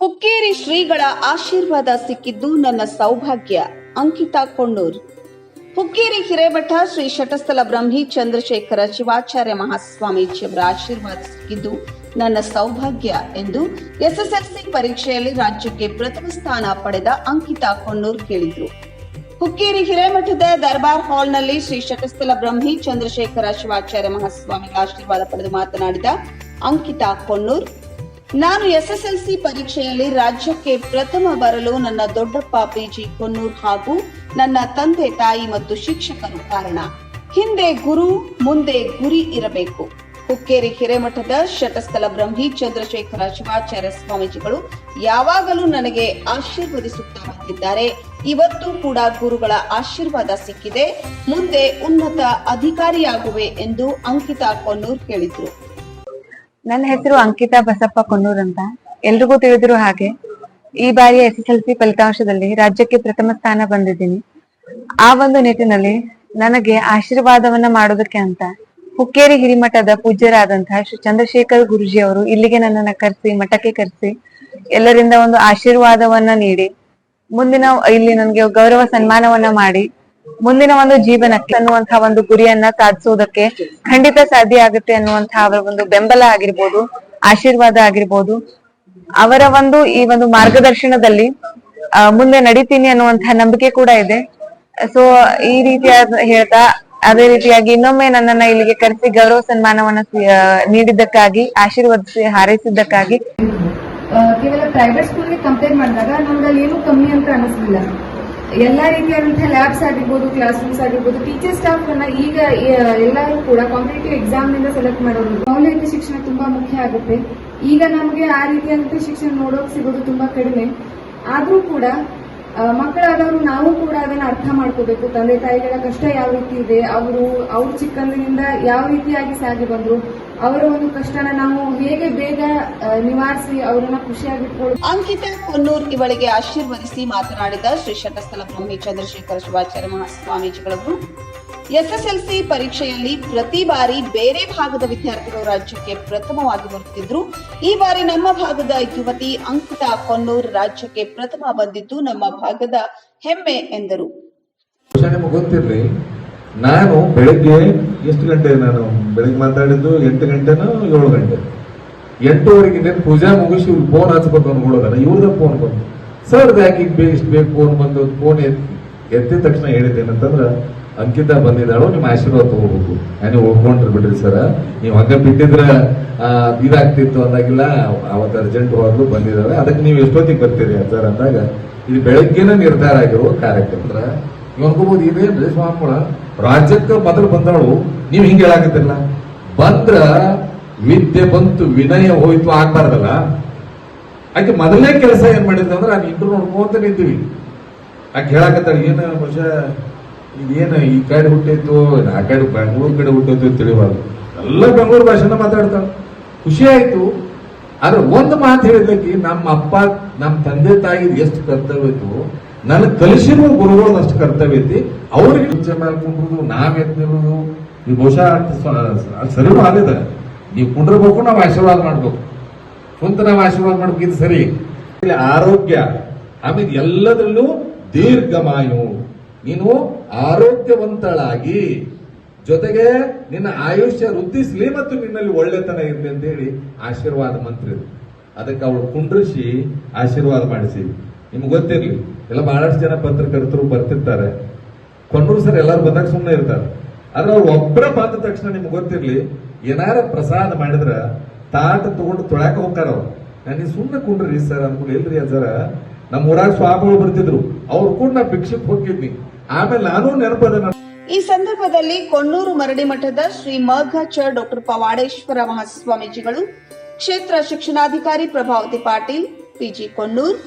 ಹುಕ್ಕೇರಿ ಶ್ರೀಗಳ ಆಶೀರ್ವಾದ ಸಿಕ್ಕಿದ್ದು ನನ್ನ ಸೌಭಾಗ್ಯ. ಅಂಕಿತಾ ಕೊಂಡೂರ್ ಹುಕ್ಕೇರಿ ಹಿರೇಮಠ ಶ್ರೀ ಶಟಸ್ಥಲ ಬ್ರಹ್ಮಿ ಚಂದ್ರಶೇಖರ ಶಿವಾಚಾರ್ಯ ಮಹಾಸ್ವಾಮೀಜಿಯವರ ಆಶೀರ್ವಾದ ಸಿಕ್ಕಿದ್ದು ನನ್ನ ಸೌಭಾಗ್ಯ ಎಂದು ಎಸ್ಎಸ್ಎಲ್ಸಿ ಪರೀಕ್ಷೆಯಲ್ಲಿ ರಾಜ್ಯಕ್ಕೆ ಪ್ರಥಮ ಸ್ಥಾನ ಪಡೆದ ಅಂಕಿತಾ ಕೊಣ್ಣೂರ್ ಹೇಳಿದರು ಹುಕ್ಕೇರಿ ಹಿರೇಮಠದ ದರ್ಬಾರ್ ಹಾಲ್ನಲ್ಲಿ ಶ್ರೀ ಶಟಸ್ಥಲ ಬ್ರಹ್ಮಿ ಚಂದ್ರಶೇಖರ ಶಿವಾಚಾರ್ಯ ಮಹಾಸ್ವಾಮಿಗಳ ಆಶೀರ್ವಾದ ಪಡೆದು ಮಾತನಾಡಿದ ಅಂಕಿತಾ ಕೊಣ್ಣೂರ್. ನಾನು ಎಸ್ಎಸ್ಎಲ್ಸಿ ಪರೀಕ್ಷೆಯಲ್ಲಿ ರಾಜ್ಯಕ್ಕೆ ಪ್ರಥಮ ಬರಲು ನನ್ನ ದೊಡ್ಡಪ್ಪ ಪಿಜಿ ಕೊನ್ನೂರ್ ಹಾಗೂ ನನ್ನ ತಂದೆ ತಾಯಿ ಮತ್ತು ಶಿಕ್ಷಕರು ಕಾರಣ. ಹಿಂದೆ ಗುರು, ಮುಂದೆ ಗುರಿ ಇರಬೇಕು. ಹುಕ್ಕೇರಿ ಹಿರೇಮಠದ ಶಟಸ್ಥಲ ಬ್ರಹ್ಮಿ ಚಂದ್ರಶೇಖರ ಶಿವಾಚಾರ್ಯ ಸ್ವಾಮೀಜಿಗಳು ಯಾವಾಗಲೂ ನನಗೆ ಆಶೀರ್ವದಿಸುತ್ತಾ ಬಂದಿದ್ದಾರೆ. ಇವತ್ತು ಕೂಡ ಗುರುಗಳ ಆಶೀರ್ವಾದ ಸಿಕ್ಕಿದೆ. ಮುಂದೆ ಉನ್ನತ ಅಧಿಕಾರಿಯಾಗುವೆ ಎಂದು ಅಂಕಿತಾ ಕೊನ್ನೂರ್ ಹೇಳಿದ್ರು. ನನ್ನ ಹೆಸರು ಅಂಕಿತಾ ಬಸಪ್ಪ ಕೊಣ್ಣೂರ್ ಅಂತ. ಎಲ್ರಿಗೂ ತಿಳಿದಿರೋ ಹಾಗೆ, ಈ ಬಾರಿಯ ಎಸ್ ಎಸ್ ಎಲ್ ಫಲಿತಾಂಶದಲ್ಲಿ ರಾಜ್ಯಕ್ಕೆ ಪ್ರಥಮ ಸ್ಥಾನ ಬಂದಿದ್ದೀನಿ. ಆ ಒಂದು ನಿಟ್ಟಿನಲ್ಲಿ ನನಗೆ ಆಶೀರ್ವಾದವನ್ನ ಮಾಡೋದಕ್ಕೆ ಅಂತ ಹುಕ್ಕೇರಿ ಹಿರಿಮಠದ ಪೂಜ್ಯರಾದಂತಹ ಶ್ರೀ ಚಂದ್ರಶೇಖರ್ ಗುರುಜಿ ಅವರು ಇಲ್ಲಿಗೆ ನನ್ನನ್ನ ಕರೆಸಿ, ಮಠಕ್ಕೆ ಕರೆಸಿ, ಎಲ್ಲರಿಂದ ಒಂದು ಆಶೀರ್ವಾದವನ್ನ ನೀಡಿ, ಮುಂದಿನ ಇಲ್ಲಿ ನನಗೆ ಗೌರವ ಸನ್ಮಾನವನ್ನ ಮಾಡಿ ಮುಂದಿನ ಒಂದು ಜೀವನಕ್ಕೆ ಅನ್ನುವಂತಹ ಒಂದು ಗುರಿಯನ್ನ ಸಾಧಿಸುವುದಕ್ಕೆ ಖಂಡಿತ ಸಾಧ್ಯ ಆಗುತ್ತೆ ಅನ್ನುವಂತಹ ಅವರ ಒಂದು ಬೆಂಬಲ ಆಗಿರ್ಬೋದು, ಆಶೀರ್ವಾದ ಆಗಿರ್ಬೋದು. ಅವರ ಒಂದು ಈ ಒಂದು ಮಾರ್ಗದರ್ಶನದಲ್ಲಿ ಮುಂದೆ ನಡೀತೀನಿ ಅನ್ನುವಂತಹ ನಂಬಿಕೆ ಕೂಡ ಇದೆ. ಸೊ ಈ ರೀತಿಯಾದ ಹೇಳ್ತಾ, ಅದೇ ರೀತಿಯಾಗಿ ಇನ್ನೊಮ್ಮೆ ನನ್ನನ್ನ ಇಲ್ಲಿಗೆ ಕರೆಸಿ ಗೌರವ ಸನ್ಮಾನವನ್ನ ನೀಡಿದ್ದಕ್ಕಾಗಿ, ಆಶೀರ್ವದಿಸಿ, ಹಾರೈಸಿದ್ದಕ್ಕಾಗಿ. ಕೇವಲ ಪ್ರೈವೇಟ್ ಸ್ಕೂಲ್ಗೆ ಕಂಪೇರ್ ಮಾಡಿದಾಗ ನಮ್ಗೆ ಏನೂ ಕಮ್ಮಿ ಅಂತ ಅನಿಸ್ಲಿಲ್ಲ. ಎಲ್ಲ ರೀತಿಯಾದಂತಹ ಲ್ಯಾಬ್ಸ್ ಆಗಿರ್ಬೋದು ಕ್ಲಾಸ್ ರೂಮ್ಸ್ ಆಗಿರ್ಬೋದು ಟೀಚರ್ ಸ್ಟಾಫ್ ಅನ್ನ ಈಗ ಎಲ್ಲರೂ ಕೂಡ ಕಾಂಪಿಟೇಟಿವ್ ಎಕ್ಸಾಮ್ನಿಂದ ಸೆಲೆಕ್ಟ್ ಮಾಡೋದು. ಮೌಲ್ಯಯುತ ಶಿಕ್ಷಣ ತುಂಬಾ ಮುಖ್ಯ ಆಗುತ್ತೆ. ಈಗ ನಮಗೆ ಆ ರೀತಿಯಾದಂತಹ ಶಿಕ್ಷಣ ನೋಡೋಕೆ ಸಿಗೋದು ತುಂಬಾ ಕಡಿಮೆ. ಆದರೂ ಕೂಡ ಮಕ್ಕಳಾದವರು ನಾವು ಕೂಡ ಅದನ್ನ ಅರ್ಥ ಮಾಡ್ಕೋಬೇಕು. ತಂದೆ ತಾಯಿಗಳ ಕಷ್ಟ ಯಾವ ರೀತಿ ಇದೆ, ಅವರು, ಅವ್ರ ಚಿಕ್ಕಂದಿನಿಂದ ಯಾವ ರೀತಿಯಾಗಿ ಸಾಗಿ ಬಂದ್ರು, ಅವರ ಒಂದು ಕಷ್ಟನ ನಾವು ಹೇಗೆ ಬೇಗ ನಿವಾರಿಸಿ ಅವರನ್ನ ಖುಷಿಯಾಗಿಟ್ಕೊಳ್ಳಿ ಅಂಕಿತಾ ಕೊನ್ನೂರ್ ಇವಳಿಗೆ ಆಶೀರ್ವದಿಸಿ ಮಾತನಾಡಿದ ಶ್ರೀ ಶಟಸ್ಥಲ ಬ್ರಹ್ಮಿ ಚಂದ್ರಶೇಖರ ಶಿವಾಚಾರ್ಯ ಮಹಾಸ್ವಾಮೀಜಿಗಳವರು. ಎಸ್ಎಸ್ಎಲ್ಸಿ ಪರೀಕ್ಷೆಯಲ್ಲಿ ಪ್ರತಿ ಬಾರಿ ಬೇರೆ ಭಾಗದ ವಿದ್ಯಾರ್ಥಿಗಳು ರಾಜ್ಯಕ್ಕೆ ಪ್ರಥಮವಾಗಿ ಬರುತ್ತಿದ್ರು. ಈ ಬಾರಿ ನಮ್ಮ ಭಾಗದ ಯುವತಿ ಅಂಕಿತಾ ಕೊನ್ನೂರ್ ರಾಜ್ಯಕ್ಕೆ ಪ್ರಥಮ ಬಂದಿದ್ದು ನಮ್ಮ ಭಾಗದ ಹೆಮ್ಮೆ ಎಂದರು. ಗೊತ್ತಿರಲಿ, ನಾನು ಬೆಳಗ್ಗೆ ಎಷ್ಟು ಗಂಟೆ ನಾನು ಬೆಳಗ್ಗೆ ಮಾತಾಡಿದ್ದು? ಎಂಟು ಗಂಟೆನೋ ಏಳು ಗಂಟೆ? ಎಂಟೂವರೆಗೆ ಪೂಜಾ ಮುಗಿಸಿ ಫೋನ್ ಹಚ್ಬೇಕು ಅನ್ಕೊಳ್ಳೋದಲ್ಲ ಇವ್ರದ ಫೋನ್ ಬಂತು. ಸರ್ ಯಾಕೆ ಇಷ್ಟು ಬೇಕು ಫೋನ್ ಬಂದು ಫೋನ್ ಎತ್ತಿದ ತಕ್ಷಣ ಹೇಳಿದ್ದೇನಂತಂದ್ರೆ ಅಂಕಿತ ಬಂದಿದ್ದಾಳು, ನಿಮ್ಮ ಆಶೀರ್ವಾದ ತಗೋಬೇಕು. ನೀವು ಉಳ್ಕೊಂಡ್ರಿ ಬಿಡ್ರಿ ಸರ್? ನೀವು ಹಂಗ ಬಿಟ್ಟಿದ್ರ ಇದಾಗ್ತಿತ್ತು ಅಂದಾಗಿಲ್ಲ ಅವತ್ತು ಅರ್ಜೆಂಟ್ ಹೋಗ್ಲು ಬಂದಿದ್ದಾವೆ ಅದಕ್ಕೆ ನೀವು ಎಷ್ಟೊತ್ತಿಗೆ ಬರ್ತೀರಿ ಸರ್ ಅಂದಾಗ, ಇದು ಬೆಳಗ್ಗೆನ ನಿರ್ಧಾರ ಆಗಿರುವ ಕಾರ್ಯಕ್ರಮ ಅನ್ಕೋಬಹುದು ಇದೇನ್ರಿ ಸ್ವಾಮಿಗಳ ರಾಜ್ಯಕ್ಕೆ ಮೊದಲು ಬಂದಾಳು ನೀವು ಹಿಂಗೆ ಹೇಳಾಕತ್ತಿರಲ್ಲ. ಬಂದ್ರ ವಿದ್ಯೆ ಬಂತು, ವಿನಯ ಹೋಯ್ತು, ಆಗ್ಬಾರ್ದಲ್ಲ. ಆಕೆ ಮೊದಲನೇ ಕೆಲಸ ಏನ್ ಮಾಡಿದ್ರು ಅಂದ್ರೆ, ನಾನು ಇಂಟ್ರು ನೋಡ್ಕೊಂತ ನಿಂತೀವಿ. ಆಕೆ ಹೇಳಾಕತ್ತಾಳ, ಏನ ಬಹುಶಃ ಇದೇನು ಈ ಕಡೆ ಹುಟ್ಟಿತ್ತು ಆ ಕಡೆ ಬೆಂಗಳೂರು ಕಡೆ ಹುಟ್ಟಿತ್ತು ತಿಳಿಬಾರ್ದು ಎಲ್ಲ ಬೆಂಗಳೂರು ಭಾಷೆನ ಮಾತಾಡ್ತಾಳ ಖುಷಿ ಆಯ್ತು. ಆದ್ರೆ ಒಂದು ಮಾತು ಹೇಳಿದ್ಲಕ್ಕಿ ನಮ್ಮ ಅಪ್ಪ, ನಮ್ಮ ತಂದೆ ತಾಯಿ ಎಷ್ಟು ಕರ್ತವ್ಯ ಇತ್ತು ನನಗೆ ಕಲಿಸಿರುವ ಗುರುಗಳು ಅಷ್ಟು ಕರ್ತವ್ಯ ಐತಿ. ಅವ್ರಿಗೆ ಮುಂಚೆ ಮೇಲೆ ಕುಂಡ್ರುದು ನಾವ್ ಎತ್ತಿರೋದು ನೀವು ಬಹುಶಃ ಸರಿ ಆಗಿದೆ ನೀವು ಕುಂಡಿರ್ಬೇಕು, ನಾವು ಆಶೀರ್ವಾದ ಮಾಡ್ಬೇಕು. ಕುಂತ ನಾವು ಆಶೀರ್ವಾದ ಮಾಡ್ಬೇಕು ಸರಿ. ಆರೋಗ್ಯ, ಆಮೇಲೆ ಎಲ್ಲದರಲ್ಲೂ ದೀರ್ಘಮಾಯು. ನೀನು ಆರೋಗ್ಯವಂತಳಾಗಿ, ಜೊತೆಗೆ ನಿನ್ನ ಆಯುಷ್ಯ ವೃದ್ಧಿಸ್ಲಿ ಮತ್ತು ನಿನ್ನಲ್ಲಿ ಒಳ್ಳೆತನ ಇರಲಿ ಅಂತ ಹೇಳಿ ಆಶೀರ್ವಾದ ಮಂತ್ರಿ ಅದಕ್ಕೆ ಅವಳು ಕುಂಡ್ರಿಸಿ ಆಶೀರ್ವಾದ ಮಾಡಿಸಿ. ನಿಮ್ಗೆ ಗೊತ್ತಿರ್ಲಿ, ಎಲ್ಲ ಬಹಳಷ್ಟು ಜನ ಪತ್ರಕರ್ತರು ಬರ್ತಿರ್ತಾರೆ. ಕೊಂಡ್ರು ಸರ್ ಎಲ್ಲರೂ ಬಂದಾಗ ಸುಮ್ಮನೆ ಇರ್ತಾರೆ. ಆದ್ರೆ ಅವ್ರು ಒಬ್ಬರ ಬಂದ ತಕ್ಷಣ ನಿಮ್ಗೆ ಗೊತ್ತಿರ್ಲಿ, ಏನಾರ ಪ್ರಸಾದ ಮಾಡಿದ್ರ ತಾಟ ತಗೊಂಡು ತೊಳ್ಯಾಕ ಹೋಗ್ತಾರ ಅವ್ರು. ನಾನು ಸುಮ್ಮನೆ ಕುಂಡ್ರಿ ಸರ್ ಅನ್ಕೊಂಡು ಎಲ್ರಿ ಸರ ನಮ್ಮ ಊರಾಗ ಸ್ವಾಮಿಗಳು ಬರ್ತಿದ್ರು. ಅವ್ರು ಕೂಡ ನಾ ಭಿಕ್ಷಕ್ ಹೋಗಿದ್ನಿ. ಆಮೇಲೆ ನಾನು ನೆನಪದ ಈ ಸಂದರ್ಭದಲ್ಲಿ ಕೊಣ್ಣೂರು ಮರಡಿ ಮಠದ ಶ್ರೀ ಮಘಚ ಡಾಕ್ಟರ್ ಪವಾಡೇಶ್ವರ ಮಹಾಸ್ವಾಮೀಜಿಗಳು, ಕ್ಷೇತ್ರ ಶಿಕ್ಷಣಾಧಿಕಾರಿ ಪ್ರಭಾವತಿ ಪಾಟೀಲ್, ಪಿಜಿ ಕೊಣ್ಣೂರ್,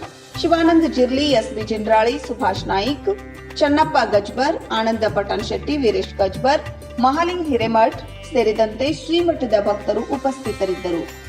ಶಿವಾನಂದ ಜಿರ್ಲಿ, ಎಸ್ಬಿ ಜಿನ್ರಾಳಿ ಸುಭಾಷ್ ನಾಯ್ಕ್, ಚನ್ನಪ್ಪ ಗಜ್ಬರ್, ಆನಂದ ಪಟನ್ ಶೆಟ್ಟಿ, ವೀರೇಶ್ ಗಜ್ಬರ್, ಮಹಾಲಿಂಗ್ ಹಿರೇಮಠ್ ಸೇರಿದಂತೆ ಶ್ರೀಮಠದ ಭಕ್ತರು ಉಪಸ್ಥಿತರಿದ್ದರು.